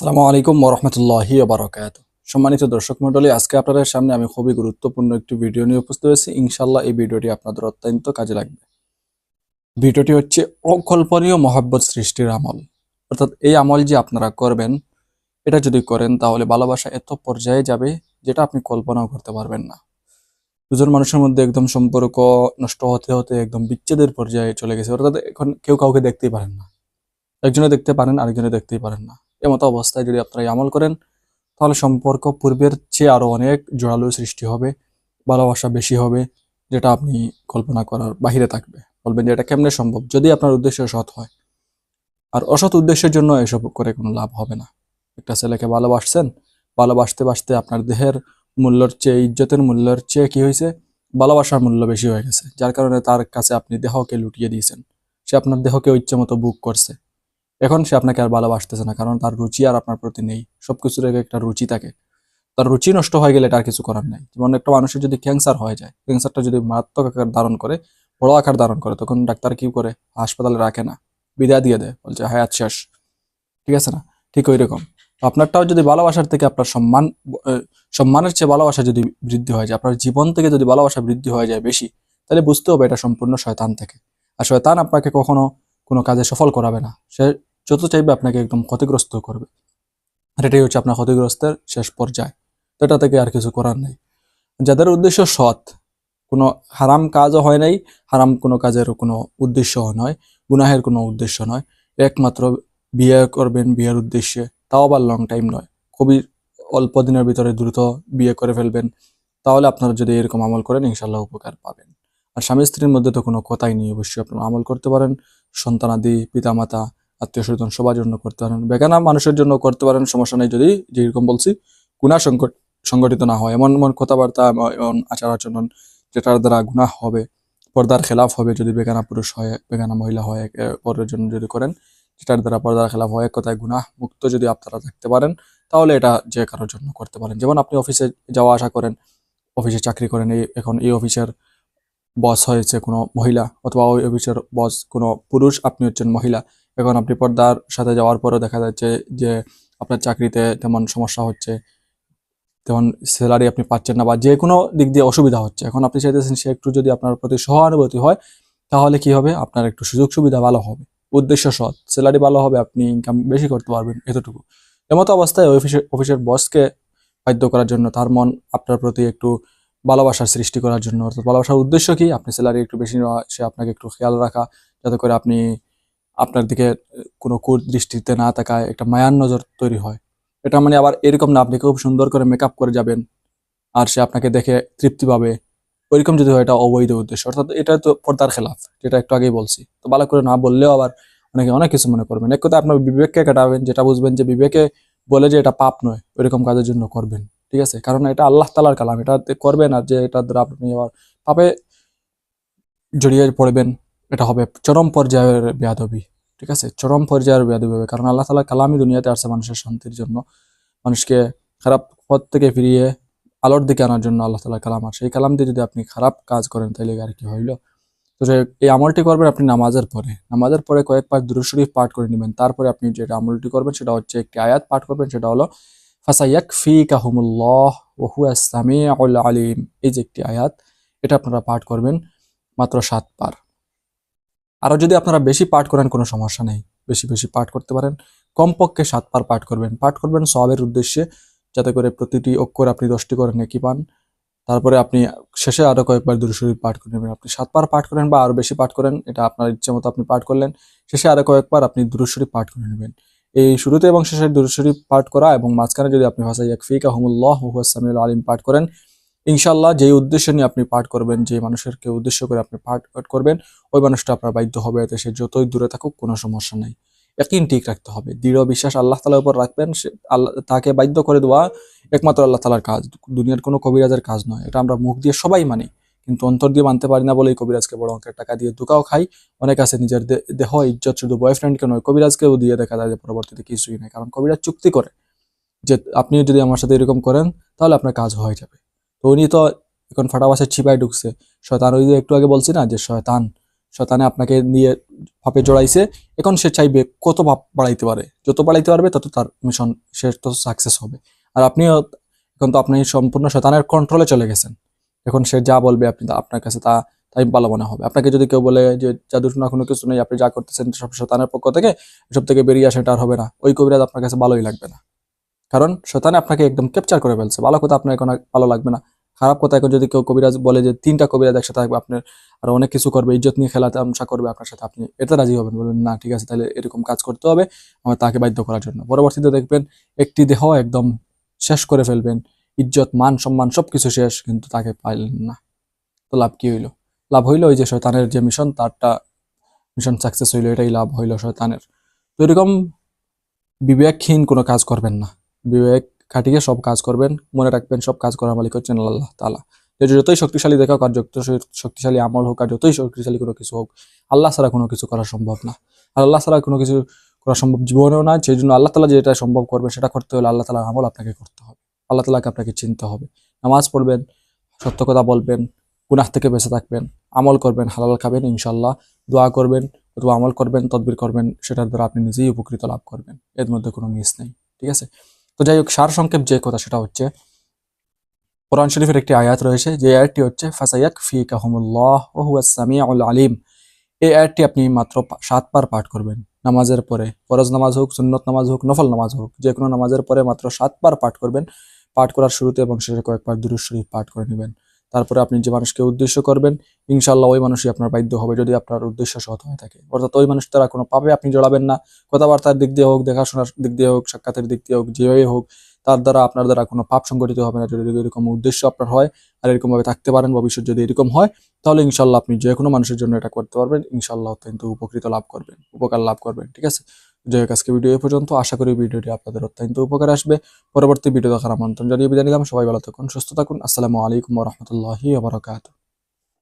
আসসালামু আলাইকুম ওরহমতুল্লাহি বারকাত সম্মানিত দর্শক মণ্ডলী, আজকে আপনাদের সামনে আমি খুবই গুরুত্বপূর্ণ একটি ভিডিও নিয়ে উপস্থিত হয়েছি। ইনশাল্লাহ এই ভিডিওটি আপনাদের অত্যন্ত কাজে লাগবে। ভিডিওটি হচ্ছে অকল্পনীয় মহাব্বত সৃষ্টির আমল। অর্থাৎ এই আমল যে আপনারা করবেন, এটা যদি করেন তাহলে ভালোবাসা এত পর্যায়ে যাবে যেটা আপনি কল্পনাও করতে পারবেন না। দুজন মানুষের মধ্যে একদম সম্পর্ক নষ্ট হতে হতে একদম বিচ্ছেদের পর্যায়ে চলে গেছে। অর্থাৎ এখন কেউ কাউকে দেখতেই পারেন না। একজনে দেখতে পারেন আরেকজনে দেখতেই পারেন না। এমতো অবস্থায় যদি আপনারা আমল করেন, তাহলে সম্পর্ক পূর্বের চেয়ে আরও অনেক জোরালো সৃষ্টি হবে, ভালোবাসা বেশি হবে, যেটা আপনি কল্পনা করার বাহিরে থাকবে। বলবেন যে এটা কেমনে সম্ভব? যদি আপনার উদ্দেশ্য সৎ হয়। আর অসৎ উদ্দেশ্যের জন্য এসব করে কোনো লাভ হবে না। একটা ছেলেকে ভালোবাসছেন, ভালোবাসতে বাসতে আপনার দেহের মূল্যর চেয়ে, ইজ্জতের মূল্যের চেয়ে কি হয়েছে? ভালোবাসার মূল্য বেশি হয়ে গেছে। যার কারণে তার কাছে আপনি দেহকে লুটিয়ে দিয়েছেন। সে আপনার দেহকে ইচ্ছে মতো বুক করছে। এখন সে আপনাকে আর ভালোবাসতেছে না, কারণ তার রুচি আর আপনার প্রতি নেই। সবকিছুর আগে একটা রুচি থাকে। তার রুচি নষ্ট হয়ে গেলে এটা আর কিছু করার নাই। যেমন একটা মানুষের যদি ক্যান্সার হয়ে যায় ক্যান্সারটা যদি মারাত্মক আকার ধারণ করে, বড় আকার ধারণ করে, তখন ডাক্তার কি করে? হাসপাতালে রাখে না। বিদায় দিয়ে দেয়। বলছে, হায়াত শেষ। ঠিক আছে না? ঠিক ওই রকম। আপনারটাও যদি ভালোবাসার থেকে আপনার সম্মান সম্মানের চেয়ে ভালোবাসা যদি বৃদ্ধি হয়ে যায়, আপনার জীবন থেকে যদি ভালোবাসা বৃদ্ধি হয়ে যায় বেশি, তাহলে বুঝতে হবে এটা সম্পূর্ণ শয়তান থেকে। আর শয়তান আপনাকে কখনো কোনো কাজে সফল করাবে না। সে যত চাইবে আপনাকে একদম ক্ষতিগ্রস্ত করবে। আর এটাই হচ্ছে আপনার ক্ষতিগ্রস্তের শেষ পর্যায়ে। তো এটা থেকে আর কিছু করার নেই। যাদের উদ্দেশ্য সৎ, কোনো হারাম কাজও হয় নাই, হারাম কোনো কাজের কোনো উদ্দেশ্য নয়, গুনাহের কোনো উদ্দেশ্য নয়। একমাত্র বিয়ে করবেন বিয়ের উদ্দেশ্যে, তাও আবার লং টাইম নয়। খুবই অল্প দিনের ভিতরে দ্রুত বিয়ে করে ফেলবেন, তাহলে আপনারা যদি এরকম আমল করেন ইনশাল্লাহ উপকার পাবেন। আর স্বামী স্ত্রীর মধ্যে তো কোনো কথাই নেই, অবশ্যই আপনারা আমল করতে পারেন। সন্তানাদি, পিতামাতা আত্মীয় স্বজন সবার জন্য করতে পারেন। বেগানা মানুষের জন্য করতে পারেন, সমস্যা নেই যদি, যেরকম বলছি গুণা সংকট সংগঠিত না হয়। এমন এমন কথাবার্তা, এমন আচার আচরণ যেটার দ্বারা গুণা হবে, পর্দার খেলাফ হবে যদি বেগানা পুরুষ হয় বেগানা মহিলা হয় একে অপরের জন্য যদি করেন, যেটার দ্বারা পর্দার খেলাফ হয়, এক কথায় গুণা মুক্ত যদি আপনারা থাকতে পারেন, তাহলে এটা যে কারোর জন্য করতে পারেন। যেমন আপনি অফিসে যাওয়া আসা করেন, অফিসে চাকরি করেন, এই এখন এই অফিসের বস হয়েছে কোনো মহিলা, অথবা ওই অফিসের বস কোনো পুরুষ, আপনি হচ্ছেন মহিলা এখন আপনি পর্দার সাথে যাওয়ার পরও দেখা যাচ্ছে যে আপনার চাকরিতে তেমন সমস্যা হচ্ছে, তেমন স্যালারি আপনি পাচ্ছেন না বা যে কোনো দিক দিয়ে অসুবিধা হচ্ছে। এখন আপনি চাইতেছেন সে একটু যদি আপনার প্রতি সহানুভূতি হয়, তাহলে কি হবে? আপনার একটু সুযোগ সুবিধা ভালো হবে। উদ্দেশ্য সৎ। স্যালারি ভালো হবে, আপনি ইনকাম বেশি করতে পারবেন এতটুকু। এমতো অবস্থায় অফিসের অফিসের বসকে বাধ্য করার জন্য তার মন আপনার প্রতি একটু ভালোবাসার সৃষ্টি করার জন্য। অর্থাৎ ভালোবাসার উদ্দেশ্য কি? আপনি স্যালারি একটু বেশি নেওয়া, সে আপনাকে একটু খেয়াল রাখা, যাতে করে আপনি আপনার দিকে কোনো কুদৃষ্টিতে না তাকায় একটা মায়ার নজর তৈরি হয়। এটা মানে আবার এরকম না, আপনি খুব সুন্দর করে মেকআপ করে যাবেন আর সে আপনাকে দেখে তৃপ্তি পাবে। ওইরকম যদি হয়, এটা অবৈধ উদ্দেশ্য। অর্থাৎ এটা তো পর্দার খেলাফ, যেটা একটু আগেই বলছি। তো ভালো করে না বললেও আবার অনেকে অনেক কিছু মনে করবেন। এক কথা আপনার বিবেককে কাটাবেন, যেটা বুঝবেন যে বিবেকে বলে যে এটা পাপ নয়, ওইরকম কাজের জন্য করবেন। ঠিক আছে? কারণ এটা আল্লাহ তালার কালাম এটা করবেন আর যে এটা দ্বারা আপনি আবার পাপে জড়িয়ে পড়বেন এটা হবে চরম পর্যায়ের বেয়াদবি, ঠিক আছে? চরম পর্যায়ের বেয়াদবি হবে। কারণ আল্লাহ তালা কালামই দুনিয়াতে আসছে মানুষের শান্তির জন্য। মানুষকে খারাপ পথ থেকে ফিরিয়ে আলোর দিকে আনার জন্য আল্লাহ তালা কালাম আর সেই কালাম দিয়ে যদি আপনি খারাপ কাজ করেন তাহলে আর কি হইল? তো যে এই আমলটি করবেন আপনি নামাজের পরে। নামাজের পরে কয়েকবার দুরূদ শরীফ পাঠ করে নেবেন। তারপরে আপনি যেটা আমলটি করবেন, সেটা হচ্ছে একটি আয়াত পাঠ করবেন, সেটা হলো ফাসাইয়াক ফি ওহু আসামি আলিম। এই যে একটি আয়াত, এটা আপনারা পাঠ করবেন মাত্র সাত পার। আরও যদি আপনারা বেশি পাঠ করেন, কোনো সমস্যা নেই। বেশি বেশি পাঠ করতে পারেন। কমপক্ষে সাত পার পাঠ করবেন। পাঠ করবেন সবের উদ্দেশ্যে, যাতে করে প্রতিটি অক্ষর আপনি দশটি করে নেকি পান। তারপরে আপনি শেষে আরও কয়েকবার দুরুশরীফ পাঠ করে নেবেন। আপনি সাত পার পাঠ করেন বা আরও বেশি পাঠ করেন, এটা আপনার ইচ্ছে মতো আপনি পাঠ করলেন, শেষে আরও কয়েকবার আপনি দুরুশরীফ পাঠ করে নেবেন। এই শুরুতে এবং শেষে দুরুশরীফ পাঠ করা এবং মাঝখানে যদি আপনি ভাষা ইয়াকফিকা হুমুল্লাহ হুয়াসামিউল আলিম পাঠ করেন ইনশাল্লাহ যেই উদ্দেশ্য নিয়ে আপনি পাঠ করবেন, যে মানুষেরকে উদ্দেশ্য করে আপনি পাঠ পাঠ করবেন, ওই মানুষটা আপনার বাধ্য হবে এতে সে যতই দূরে থাকুক কোনো সমস্যা নেই। একদিন ঠিক রাখতে হবে। দৃঢ় বিশ্বাস আল্লাহ তালার উপর রাখবেন, সে আল্লাহ তাকে বাধ্য করে দেওয়া একমাত্র আল্লাহ তালার কাজ। দুনিয়ার কোনো কবিরাজের কাজ নয়। এটা আমরা মুখ দিয়ে সবাই মানি, কিন্তু অন্তর দিয়ে মানতে পারি না বলেই কবিরাজকে বড় অঙ্কের টাকা দিয়ে দুকাও খাই। অনেক আছে নিজের দেহ, ইজ্জত, শুধু বয়ফ্রেন্ডকে নয়, কবিরাজকেও দিয়ে দেখা যায় যে পরবর্তীতে কিছুই নেই, কারণ কবিরাজ চুক্তি করে যে আপনি যদি আমার সাথে এরকম করেন, তাহলে আপনার কাজ হয়ে যাবে। তো উনি তো এখন ফাটাবাসের ছিপায় ঢুকছে। শয়তান, ওই একটু আগে বলছি না যে শয়তান, শয়তানে আপনাকে নিয়ে ভাবে জড়াইছে, এখন সে চাইবে কত ভাব বাড়াইতে পারে। যত বাড়াইতে পারবে, তত তার মিশন সে তো সাকসেস হবে। আর আপনিও এখন তো আপনি সম্পূর্ণ শয়তানের কন্ট্রোলে চলে গেছেন। এখন সে যা বলবে, আপনি আপনার কাছে তা, তাই ভালো মনে হবে। আপনাকে যদি কেউ বলে যে জাদুর না কোনো কিছু নেই, আপনি যা করতেছেন সব শতানের পক্ষ থেকে সব থেকে বেরিয়ে আসা এটা আর হবে না। ওই কবিরাজ আপনার কাছে ভালোই লাগবে না। কারণ শতানে আপনাকে একদম ক্যাপচার করে ফেলছে। ভালো কথা, আপনার এখন ভালো লাগবে না। খারাপ কথা, এখন যদি কেউ কবিরাজ বলে যে তিনটা কবিরাজ একসাথে থাকবে, আপনার আর অনেক কিছু করবে, ইজ্জত নিয়ে খেলা তামসা করবে আপনার সাথে, আপনি এতে রাজি হবেন, বলবেন, না, ঠিক আছে, তাহলে এরকম কাজ করতে হবে, আমার তাকে বাধ্য করার জন্য। পরবর্তীতে দেখবেন একটি দেহ একদম শেষ করে ফেলবেন। ইজ্জত, মান, সম্মান সবকিছু শেষ, কিন্তু তাকে পাইলেন না। তো লাভ কি হইল? লাভ হইল ওই যে শয়তানের যে মিশন তারটা মিশন সাকসেস হইল, এটাই লাভ হইল শয়তানের। তো এরকম বিবেকহীন কোনো কাজ করবেন না। বিবেক খাটিয়ে সব কাজ করবেন, মনে রাখবেন সব কাজ করার মালিক হচ্ছেন আল্লাহ তালা যতই শক্তিশালী দেখা হোক আর যত শক্তিশালী আমল হোক আর যতই শক্তিশালী কোনো কিছু হোক, আল্লাহ ছাড়া কোনো কিছু করা সম্ভব না। আর আল্লাহ ছাড়া কোনো কিছু করা সম্ভব জীবনেও না সেই জন্য আল্লাহ তালা যেটা সম্ভব করবে সেটা করতে হলে আল্লাহ তালার আমল আপনাকে করতে হবে। আল্লাহ তালাকে আপনাকে চিনতে হবে। নামাজ পড়বেন, সত্য কথা বলবেন, গুনাহ থেকে বেঁচে থাকবেন, আমল করবেন, হালাল খাবেন ইনশাল্লাহ দোয়া করবেন, অথবা আমল করবেন, তদবির করবেন, সেটার দ্বারা আপনি নিজেই উপকৃত লাভ করবেন। এর মধ্যে কোনো মিস নেই, ঠিক আছে? তো যাই হোক সার সংক্ষেপ যে কথা সেটা হচ্ছে, কোরআন শরীফের একটি আয়াত রয়েছে, যে আয়াতটি হচ্ছে ফাসাইয়াক ফি কাহমুল্লাহ সামিউল আলিম। এই আয়াতটি আপনি মাত্র সাতবার পাঠ করবেন, নামাজের পরে। ফরজ নামাজ হোক, সুন্নত নামাজ হোক, নফল নামাজ হোক, যে কোনো নামাজের পরে মাত্র সাতবার পাঠ করবেন। পাঠ করার শুরুতে এবং শেষে কয়েকবার দুরুদ শরীফ পাঠ করে নেবেন। তারপরে আপনি যে মানুষকে উদ্দেশ্য করবেন ইনশাল্লাহ ওই মানুষই আপনার বাধ্য হবে যদি আপনার উদ্দেশ্য সৎ হয়ে থাকে। অর্থাৎ ওই মানুষ তারা কোনো পাপে আপনি জড়াবেন না। কথাবার্তার দিক দিয়ে হোক, দেখাশোনার দিক দিয়ে হোক, সাক্ষাতের দিক দিয়ে হোক যেভাবে হোক, তার দ্বারা আপনার দ্বারা কোনো পাপ সংগঠিত হবে না। যদি এরকম উদ্দেশ্য আপনার হয় আর এরকম ভাবে থাকতে পারেন, ভবিষ্যৎ যদি এরকম হয়, তাহলে ইনশাল্লাহ আপনি যে কোনো মানুষের জন্য এটা করতে পারবেন। ইনশাল্লাহ অত্যন্ত উপকৃত লাভ করবেন, উপকার লাভ করবেন, ঠিক আছে? যাই হোক আজকে ভিডিও এ পর্যন্ত। আশা করি ভিডিওটি আপনাদের অত্যন্ত উপকার আসবে। পরবর্তী ভিডিও দেখার আমন্ত্রণ জানিয়ে বিদায় নিলাম। সবাই ভালো থাকুন, সুস্থ থাকুন। আসসালামু আলাইকুম রহমতুল্লাহি বারকাত